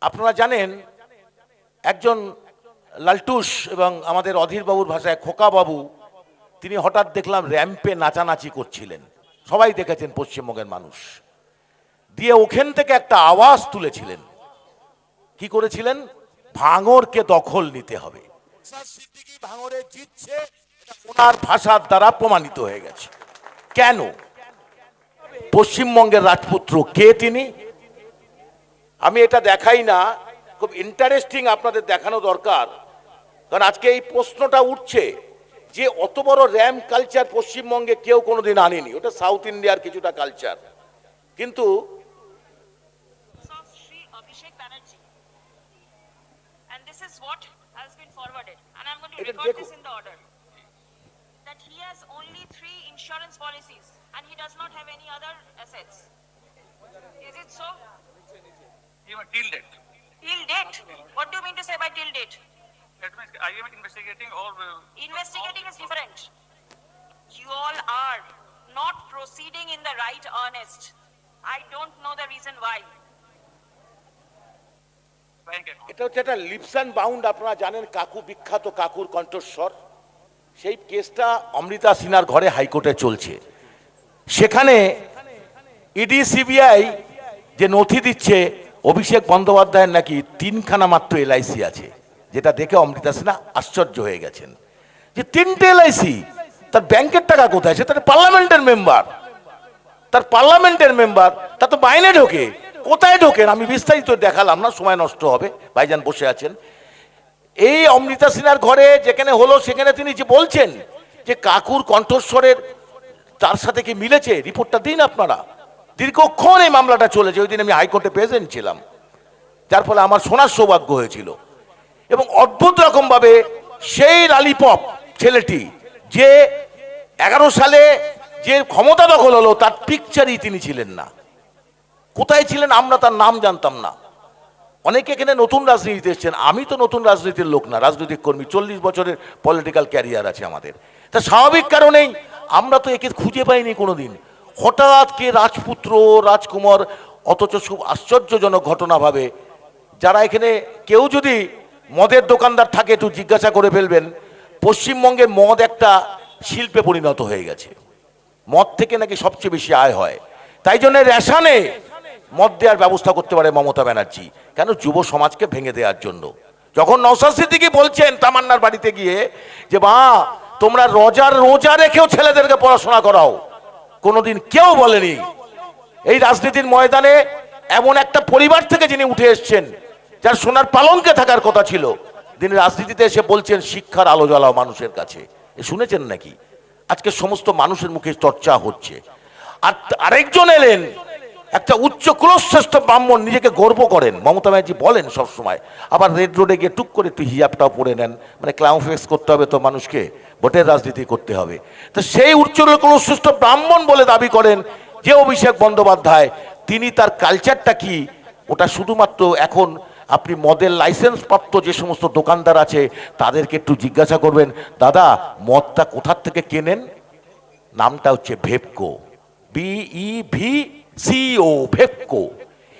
আপনারা জানেন একজন লালটুস এবং আমাদের অধীরবাবুর ভাষায় খোকাবাবু তিনি হঠাৎ দেখলাম র্যাম্পে নাচানাচি করছিলেন। সবাই দেখেছেন পশ্চিমবঙ্গের মানুষ। দিয়ে ওখান থেকে একটা আওয়াজ তুলেছিলেন। কি করেছিলেন? ভাঙরকে দখল নিতে হবে। ভাঙরে জিতছে ওনার ভাষার দ্বারা প্রমাণিত হয়ে গেছে। কেন? পশ্চিমবঙ্গের রাজপুত্র কে তিনি? আমি এটা দেখাই না খুব ইন্টারেস্টিং আপনাদের দেখানো দরকার। কারণ আজকে এই প্রশ্নটা উঠছে যে অত বড় র্যাম কালচার পশ্চিমবঙ্গে কেউ কোনোদিন আনেনি। ওটা সাউথ ইন্ডিয়ার কিছুটা কালচার কিন্তু insurance policies and he does not have any other assets. Even till date. Till date? What do you mean to say by till date? That means I am investigating all. uh, Investigating is different. You all are not proceeding in the right earnest. I don't know the reason why. এটা হচ্ছে একটা lips and bound আপনারা জানেন কাকু বিখ্যাত কাকুর কণ্ঠস্বর সেই কেসটা অমৃতা সিনহার ঘরে হাইকোর্টে চলছে সেখানে ইডি সিবিআই যে নথি দিচ্ছে অভিষেক বন্দ্যোপাধ্যায়ের নাকি তিনখানা মাত্র এলআইসি আছে, যেটা দেখে অমৃতা সিনহা আশ্চর্য হয়ে গেছেন। যে তিনটে এলআইসি, তার ব্যাংকের টাকা কোথায়? সে তার পার্লামেন্টের মেম্বার। তার পার্লামেন্টের মেম্বার, তা তো বাইনে ঢোকে। কোথায় ঢোকেন? আমি বিস্তারিত দেখালাম না, সময় নষ্ট হবে, ভাইজান বসে আছেন। এই অমৃতা সিনহার ঘরে যেখানে হলো, সেখানে তিনি যে বলছেন যে কাকুর কণ্ঠস্বরের তার সাথে কি মিলেছে? রিপোর্টটা দিন আপনারা। দীর্ঘক্ষণ এই মামলাটা চলেছে ওই দিন আমি হাইকোর্টে প্রেজেন্ট ছিলাম। যার ফলে আমার শোনার সৌভাগ্য হয়েছিল। এবং অদ্ভুত রকমভাবে সেই লালিপপ ছেলেটি, যে এগারো সালে যে ক্ষমতা দখল হলো, তার পিকচারই তিনি ছিলেন না। কোথায় ছিলেন আমরা তার নাম জানতাম না। অনেকে এখানে নতুন রাজনীতিতে এসেছেন, আমি তো নতুন রাজনীতির লোক না, রাজনৈতিক কর্মী, চল্লিশ বছরের পলিটিক্যাল ক্যারিয়ার আছে আমাদের। তা স্বাভাবিক কারণেই আমরা তো একে খুঁজে পাইনি কোনোদিন। হঠাৎ কে রাজপুত্র, রাজকুমার, অথচ খুব আশ্চর্যজনক ঘটনা ভাবে, যারা এখানে কেউ যদি মদের দোকানদার থাকে একটু জিজ্ঞাসা করে ফেলবেন, পশ্চিমবঙ্গে মদ একটা শিল্পে পরিণত হয়ে গেছে। মদ থেকে নাকি সবচেয়ে বেশি আয় হয়। তাই জন্য রেশনে মদ দেওয়ার ব্যবস্থা করতে পারে মমতা ব্যানার্জি। কেন? যুব সমাজকে ভেঙে দেওয়ার জন্য। যখন নৌসাদ সিদ্দিকি বলছেন তামান্নার বাড়িতে গিয়ে যে, মা, তোমরা রোজার রোজা রেখেও ছেলেদেরকে পড়াশোনা করাও। কোনোদিন কেউ বলেনি। এই রাজনীতির ময়দানে এমন একটা পরিবার থেকে যিনি উঠে এসছেন, যার সোনার পালনকে থাকার কথা ছিল, তিনি রাজনীতিতে এসে বলছেন, শিক্ষার আলো জ্বালাও মানুষের কাছে। এ শুনেছেন নাকি? আজকে সমস্ত মানুষের মুখে চর্চা হচ্ছে। আর আরেকজন এলেন একটা উচ্চ কুলশ্রেষ্ঠ ব্রাহ্মণ নিজেকে গর্ব করেন। মমতা ব্যানার্জি বলেন সবসময়, আবার রেড রোডে গিয়ে টুক করে একটু হিজাবটাও পরে নেন। মানে ক্লাউন ফেক্স করতে হবে তো মানুষকে, ভোটের রাজনীতি করতে হবে। তো সেই উচ্চ কুলশ্রেষ্ঠ ব্রাহ্মণ বলে দাবি করেন যে অভিষেক বন্দ্যোপাধ্যায়, তিনি তার কালচারটা কি? ওটা শুধুমাত্র এখন আপনি মদের লাইসেন্স প্রাপ্ত যে সমস্ত দোকানদার আছে, তাদেরকে একটু জিজ্ঞাসা করবেন, দাদা, মদটা কোথার থেকে কেনেন? নামটা হচ্ছে Vepco B E V C O Vepco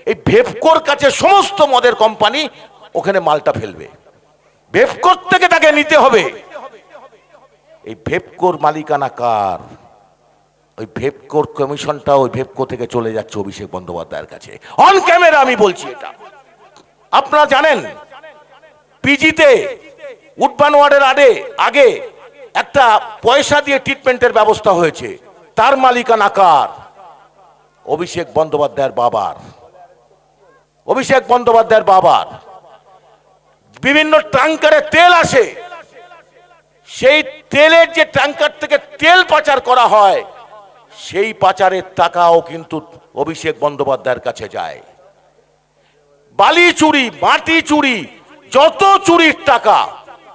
এই ভেপকোর কাছে সমস্ত মদের কোম্পানি ওখানে মালটা ফেলবে। ভেপকোর থেকে তাকে নিতে হবে। এই ভেপকোর মালিকানা কার? ওই ভেপকোর কমিশনটা ওই ভেপকো থেকে চলে যাচ্ছে অভিষেক বন্দ্যোপাধ্যায়ের কাছে। অন ক্যামেরা আমি বলছি এটা। আপনারা জানেন পিজিতে উডবান ওয়ার্ডের আডে আগে একটা পয়সা দিয়ে ট্রিটমেন্টের ব্যবস্থা হয়েছে। তার মালিকানা কার? অভিষেক বন্দ্যোপাধ্যায়ের বাবার। অভিষেক বন্দ্যোপাধ্যায়ের বাবার। বিভিন্ন ট্যাঙ্কারে তেল আসে। সেই তেলের যে ট্যাঙ্কার থেকে তেল পাচার করা হয়, সেই পাচারের টাকাও কিন্তু অভিষেক বন্দ্যোপাধ্যায়ের কাছে যায়। বালি চুরি, মাটি চুরি, যত চুরির টাকা,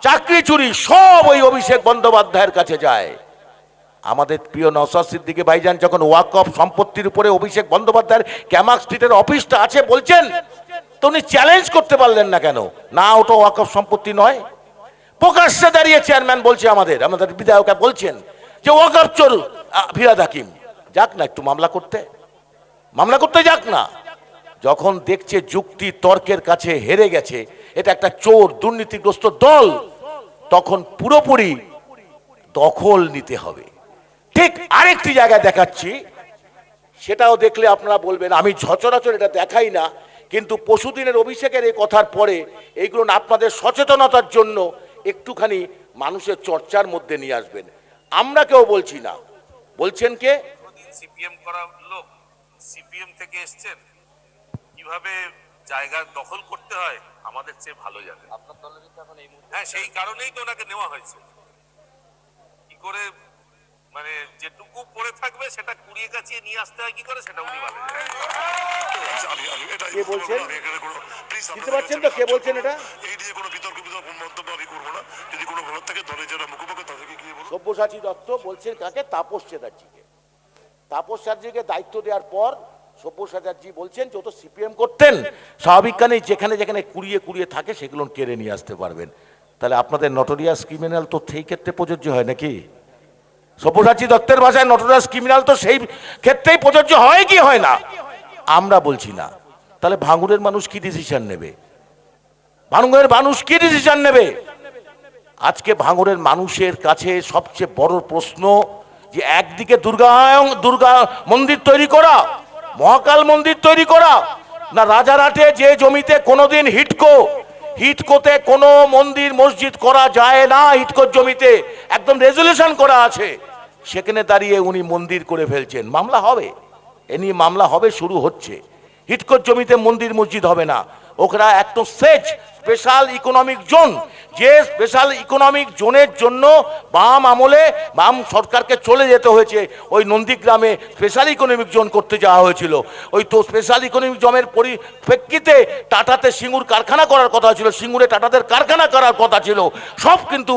চাকরি চুরি, সব ওই অভিষেক বন্দ্যোপাধ্যায়ের কাছে যায়। আমাদের প্রিয় নসাদ সিদ্দিকি ভাইজান যখন ওয়াক অফ সম্পত্তির উপরে অভিষেক বন্দ্যোপাধ্যায়ের ক্যামাক স্ট্রিটের অফিসটা আছে বলছেন, তো উনি চ্যালেঞ্জ করতে পারলেন না কেন? না ওটা ওয়াক অফ সম্পত্তি নয়। প্রকাশ্যে দাঁড়িয়ে চেয়ারম্যান বলছে আমাদের আমাদের বিধায়ক বলছেন যে ওয়াক অফ চোর ফিরাদ হাকিম, যাক না, একটু মামলা করতে। মামলা করতে যাক না। যখন দেখছে যুক্তি তর্কের কাছে হেরে গেছে, এটা একটা চোর, দুর্নীতিগ্রস্ত দল, তখন পুরোপুরি দখল নিতে হবে। ঠিক আরেকটি জায়গায় দেখাচ্ছি। সেটাও দেখলে আপনারা বলবেন আমি সচরাচর এটা দেখাই না কিন্তু পশুদিনের অভিষেকের এই কথার পরে এইগুলো আপনাদের সচেতনতার জন্য একটুখানি মানুষের চর্চার মধ্যে নিয়ে আসবেন। আমরা কেউ বলছি না। বলছেন কে? সিপিএম করা লোক সিপিএম থেকে এসছেন কীভাবে জায়গা দখল করতে হয় আমাদের চেয়ে ভালো জানেন। হ্যাঁ সেই কারণেই তো ওনাকে নেওয়া হয়েছে। কি করে মানে যেটুকু পড়ে থাকবে সেটা কুড়িয়ে কাছিয়ে নিয়ে আসতে হয় কি করে? সেটা উনি এটাই কে বলছেন? কোনো- বুঝতে পারছেন তো? কে বলছেন এটা? এই নিয়ে কোনো বিতর্ক বিতর্ক মন্তব্য আমি করব না। যদি কোনো ভালো থাকে দলের যারা মুখপাত্র তাদেরকে গিয়ে বলুন। সব্যসাচী দত্ত বলছেন কাকে? তাপস চ্যাটার্জিকে। তাপস চ্যাটার্জিকে দায়িত্ব দেওয়ার পর সব্যসাচী চ্যাটার্জি বলছেন যে ও তো সিপিএম করতেন স্বাভাবিক কারণেই যেখানে যেখানে কুড়িয়ে কুড়িয়ে থাকে সেগুলো কেড়ে নিয়ে আসতে পারবেন। তাহলে আপনাদের নটোরিয়াস ক্রিমিনাল তো সেই ক্ষেত্রে প্রযোজ্য হয় নাকি? সব্যসাচী দত্তের ভাষায় নটোরিয়াস ক্রিমিনাল তো সেই ক্ষেত্রেই প্রযোজ্য হয় কি হয় না? আমরা বলছি না। তাহলে ভাঙুরের মানুষ কি ডিসিশন নেবে? ভাঙুরের মানুষ কি ডিসিশন নেবে? আজকে ভাঙুরের মানুষের কাছে সবচেয়ে বড় প্রশ্ন যে একদিকে দুর্গা দুর্গা মন্দির তৈরি করা, মহাকাল মন্দির তৈরি করা, না রাজারহাটে যে জমিতে কোনোদিন হিটকো হিটকোতে কোনো মন্দির মসজিদ করা যায় না, হিটকোর জমিতে। একদম রেজলিউশন করা আছে। সেখানে দাঁড়িয়ে উনি মন্দির করে ফেলছেন। মামলা হবে। এ নিয়ে মামলা হবে, শুরু হচ্ছে। হিটকোর জমিতে মন্দির মসজিদ হবে না। ওখানে একদম সেচ স্পেশাল ইকোনমিক জোন যে স্পেশাল ইকোনমিক জোনের জন্য বাম আমলে বাম সরকারকে চলে যেতে হয়েছে, ওই নন্দীগ্রামে স্পেশাল ইকোনমিক জোন করতে যাওয়া হয়েছিল। ওই তো স্পেশাল ইকোনমিক জোনের পরিপ্রেক্ষিতে টাটাতে সিঙ্গুর কারখানা করার কথা ছিল, সিঙ্গুরে টাটাদের কারখানা করার কথা ছিল, সব কিন্তু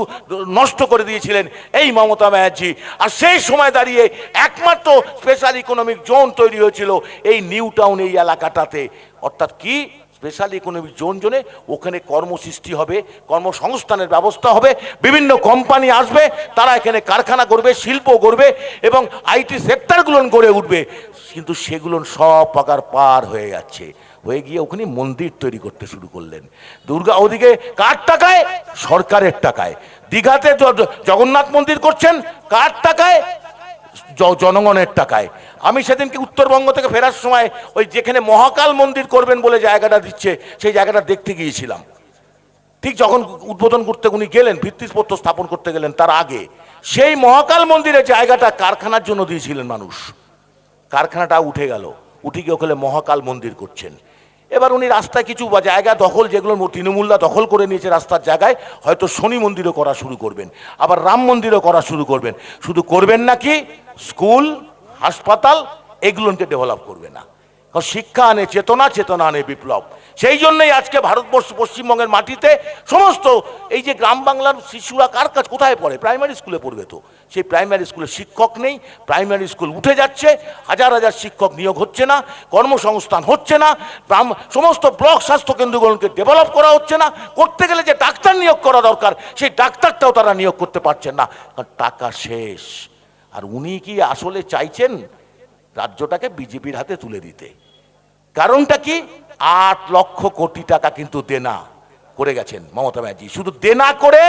নষ্ট করে দিয়েছিলেন এই মমতা ব্যানার্জি। আর সেই সময় দাঁড়িয়ে একমাত্র স্পেশাল ইকোনমিক জোন তৈরি হয়েছিল এই নিউ টাউন এই এলাকাটাতে। অর্থাৎ কি? স্পেশাল ইকোনমিক জোন জোনে ওখানে কর্মসৃষ্টি হবে, কর্মসংস্থানের ব্যবস্থা হবে, বিভিন্ন কোম্পানি আসবে, তারা এখানে কারখানা করবে, শিল্প করবে এবং আইটি সেক্টরগুলো গড়ে উঠবে। কিন্তু সেগুলো সব পাকার পার হয়ে যাচ্ছে। হয়ে গিয়ে ওখানে মন্দির তৈরি করতে শুরু করলেন। দুর্গা ওদিকে কার টাকায়? সরকারের টাকায়। দীঘাতে জগন্নাথ মন্দির করছেন, কার টাকায়? জনগণের টাকায়। আমি সেদিনকে উত্তরবঙ্গ থেকে ফেরার সময় ওই যেখানে মহাকাল মন্দির করবেন বলে জায়গাটা দিচ্ছে, সেই জায়গাটা দেখতে গিয়েছিলাম। ঠিক যখন উদ্বোধন করতে উনি গেলেন ভিত্তিস্পত্র স্থাপন করতে গেলেন তার আগে, সেই মহাকাল মন্দিরের জায়গাটা কারখানার জন্য দিয়েছিলেন মানুষ। কারখানাটা উঠে গেল, উঠে গিয়ে ওখানে মহাকাল মন্দির করছেন। এবার উনি রাস্তায় কিছু বা জায়গা দখল, যেগুলো তৃণমূলরা দখল করে নিয়েছে রাস্তার জায়গায়, হয়তো শনি মন্দিরও করা শুরু করবেন, আবার রাম মন্দিরও করা শুরু করবেন। শুধু করবেন নাকি স্কুল, হাসপাতাল এগুলোকে ডেভেলপ করবে না। শিক্ষা আনে চেতনা চেতনা আনে বিপ্লব। সেই জন্যই আজকে ভারতবর্ষ পশ্চিমবঙ্গের মাটিতে সমস্ত এই যে গ্রাম বাংলার শিশুরা কার কাজ, কোথায় পড়ে? প্রাইমারি স্কুলে পড়বে তো। সেই প্রাইমারি স্কুলে শিক্ষক নেই প্রাইমারি স্কুল উঠে যাচ্ছে, হাজার হাজার শিক্ষক নিয়োগ হচ্ছে না, কর্মসংস্থান হচ্ছে না সমস্ত ব্লক স্বাস্থ্য কেন্দ্রগুলোকে ডেভেলপ করা হচ্ছে না, করতে গেলে যে ডাক্তার নিয়োগ করা দরকার, সেই ডাক্তারটাও তারা নিয়োগ করতে পারছেন না। কারণ টাকা শেষ। আর উনি কি আসলে চাইছেন রাজ্যটাকে বিজেপির হাতে তুলে দিতে? কারণটা কি? আট লক্ষ কোটি টাকা কিন্তু দেনা। করে গেছেন, মমতা ব্যানার্জি। শুধু দেনা করে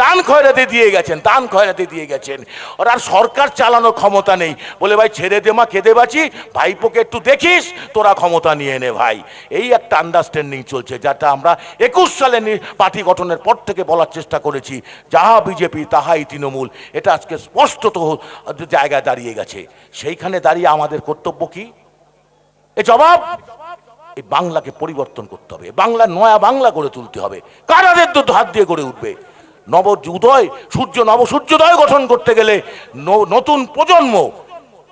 দান খয়রাতে দিয়ে গেছেন, দান খয়রাতে দিয়ে গেছেন। ওর আর সরকার চালানোর ক্ষমতা নেই। বলে, ভাই, ছেড়ে দে মা কেঁদে বাঁচি। ভাইপোকে একটু দেখিস, তোরা ক্ষমতা নিয়ে নে ভাই। এই একটা আন্ডারস্ট্যান্ডিং চলছে, যেটা আমরা একুশ সালে পার্টি গঠনের পর থেকে বলার চেষ্টা করেছি। যাহা বিজেপি, তাহাই তৃণমূল। এটা আজকে স্পষ্টত জায়গায় দাঁড়িয়ে গেছে। সেইখানে দাঁড়িয়ে আমাদের কর্তব্য কি? এ জবাব? এই বাংলাকে পরিবর্তন করতে হবে। বাংলা নয়া বাংলা গড়ে তুলতে হবে। কারাদের তো হাত দিয়ে গড়ে উঠবে। নব উদয় সূর্য নব সূর্যোদয় গঠন করতে গেলে নতুন প্রজন্ম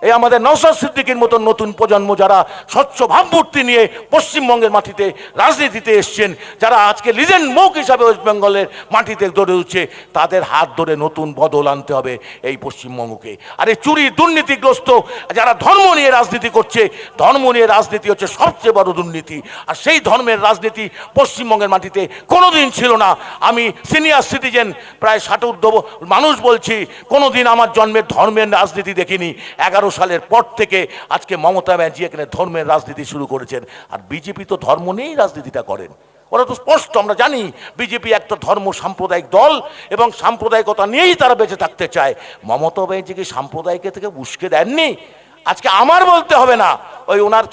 এই আমাদের নওসাদ সিদ্দিকের মতন নতুন প্রজন্ম যারা স্বচ্ছ ভাবমূর্তি নিয়ে পশ্চিমবঙ্গের মাটিতে রাজনীতিতে এসছেন, যারা আজকে লিজেন্ড মুখ হিসাবে ওয়েস্ট বেঙ্গলের মাটিতে গড়ে উঠছে, তাদের হাত ধরে নতুন বদল আনতে হবে এই পশ্চিমবঙ্গকে। আর এই চুরি দুর্নীতিগ্রস্ত যারা ধর্ম নিয়ে রাজনীতি করছে, ধর্ম নিয়ে রাজনীতি হচ্ছে সবচেয়ে বড় দুর্নীতি। আর সেই ধর্মের রাজনীতি পশ্চিমবঙ্গের মাটিতে কোনোদিন ছিল না। আমি সিনিয়র সিটিজেন প্রায় ষাটোর্ধ মানুষ বলছি, কোনোদিন আমার জন্মের ধর্মের রাজনীতি দেখিনি। এগারো সালের পর থেকে আজকে মমতা ব্যানার্জি এখানে ধর্মের রাজনীতি শুরু করেছেন। আর বিজেপি তো ধর্ম নিয়েই রাজনীতিটা করেন। ওরা তো স্পষ্ট, আমরা জানি বিজেপি একটা ধর্ম সাম্প্রদায়িক দল এবং সাম্প্রদায়িকতা নিয়েই তারা বেঁচে থাকতে চায়। মমতা ব্যানার্জি কি সাম্প্রদায়িক থেকে উস্কে দেননি? আজকে আমার বলতে হবে না। ওই ওনার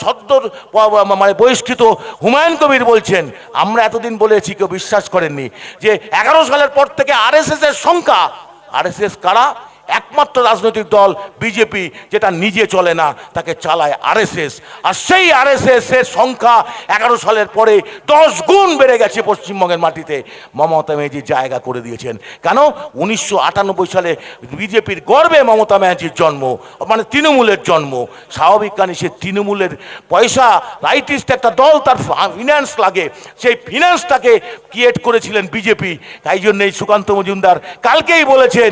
প- মানে বহিষ্কৃত হুমায়ুন কবির বলছেন, আমরা এতদিন বলেছি, কেউ বিশ্বাস করেননি যে এগারো সালের পর থেকে আরএসএস এর সংখ্যা, আরএসএস কারা? একমাত্র রাজনৈতিক দল বিজেপি, যেটা নিজে চলে না, তাকে চালায় আরএসএস। আর সেই আরএসএস এর সংখ্যা এগারো সালের পরে দশ গুণ বেড়ে গেছে পশ্চিমবঙ্গের মাটিতে। মমতা ব্যানার্জি জায়গা করে দিয়েছেন। কেন? উনিশশো আটানব্বই সালে বিজেপির গর্বে মমতা ব্যানার্জির জন্ম মানে তৃণমূলের জন্ম। স্বাভাবিক কারণে সে তৃণমূলের পয়সা, রাইটিস্ট একটা দল, তার ফিনান্স লাগে। সেই ফিনান্সটাকে ক্রিয়েট করেছিলেন বিজেপি। তাই জন্য এই সুকান্ত মজুমদার কালকেই বলেছেন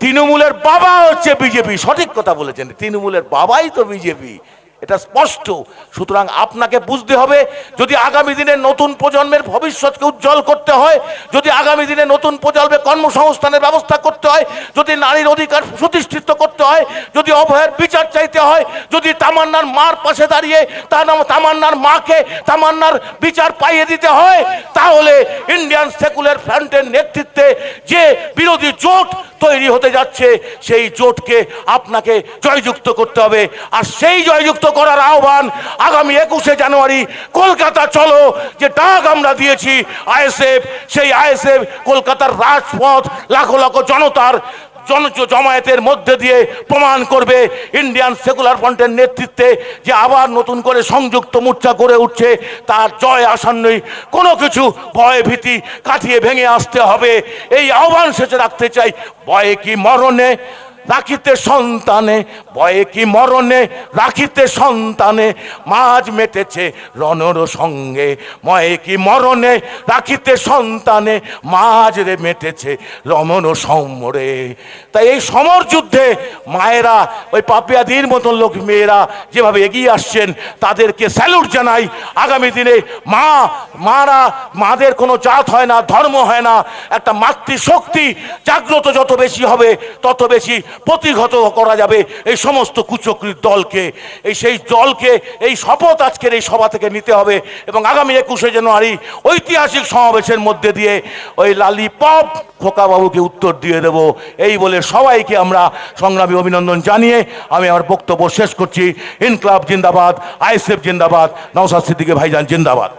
তৃণমূলের বাবা হচ্ছে বিজেপি সঠিক কথা বলেছেন। তৃণমূলের বাবাই তো বিজেপি। এটা স্পষ্ট। সুতরাং আপনাকে বুঝতে হবে, যদি আগামী দিনে নতুন প্রজন্মের ভবিষ্যৎকে উজ্জ্বল করতে হয়, যদি আগামী দিনে নতুন প্রজন্মের কর্মসংস্থানের ব্যবস্থা করতে হয়, যদি নারীর অধিকার প্রতিষ্ঠিত করতে হয়, যদি অভয়ের বিচার চাইতে হয়, যদি তামান্নার মার পাশে দাঁড়িয়ে তার নাম তামান্নার মাকে তামান্নার বিচার পাইয়ে দিতে হয়, তাহলে ইন্ডিয়ান সেকুলার ফ্রন্টের নেতৃত্বে যে বিরোধী জোট তৈরি হতে যাচ্ছে, সেই জোটকে আপনাকে জয়যুক্ত করতে হবে। আর সেই জয়যুক্ত করার আহ্বান আগামী একুশে জানুয়ারি, কলকাতা চলো, যে ডাক আমরা দিয়েছি আইএসএফ, সেই আইএসএফ কলকাতার রাজপথ লাখো লাখো জনতার জন জমায়েতের মধ্যে দিয়ে প্রমাণ করবে ইন্ডিয়ান সেকুলার ফ্রন্টের নেতৃত্বে যে আবার নতুন করে সংযুক্ত মোর্চা গড়ে উঠছে, তার জয় আসন্নই কোনো কিছু ভয় ভীতি কাটিয়ে ভেঙে আসতে হবে। এই আহ্বান শেষে রাখতে চাই, ভয়ে কি মরণে? রাখিতে সন্তানে ভয়ে কি মরণে? রাখিতে সন্তানে, মাঝ মেটেছে রণর সঙ্গে, ময়ে কি মরণে? রাখিতে সন্তানে, মাঝ রে মেটেছে রমন সমরে। তাই এই সমর যুদ্ধে মায়েরা, ওই পাপিয়াদির মতন লোক মেয়েরা যেভাবে এগিয়ে আসছেন, তাদেরকে স্যালুট জানাই, আগামী দিনে মা, মারা, মাদের কোনো জাত হয় না, ধর্ম হয় না, একটা মাতৃশক্তি জাগ্রত যত বেশি হবে, তত বেশি প্রতিহত করা যাবে এই সমস্ত কুচক্রির দলকে। এই সেই দলকে, এই শপথ আজকের এই সভা থেকে নিতে হবে এবং আগামী একুশে জানুয়ারি ঐতিহাসিক সমাবেশের মধ্যে দিয়ে ওই লালি পপ খোকাবাবুকে উত্তর দিয়ে দেব। এই বলে সবাইকে আমরা সংগ্রামী অভিনন্দন জানিয়ে আমি আমার বক্তব্য শেষ করছি। ইনকলাব জিন্দাবাদ, আইএসএফ জিন্দাবাদ নওসাদ সিদ্দিকে ভাইজান জিন্দাবাদ।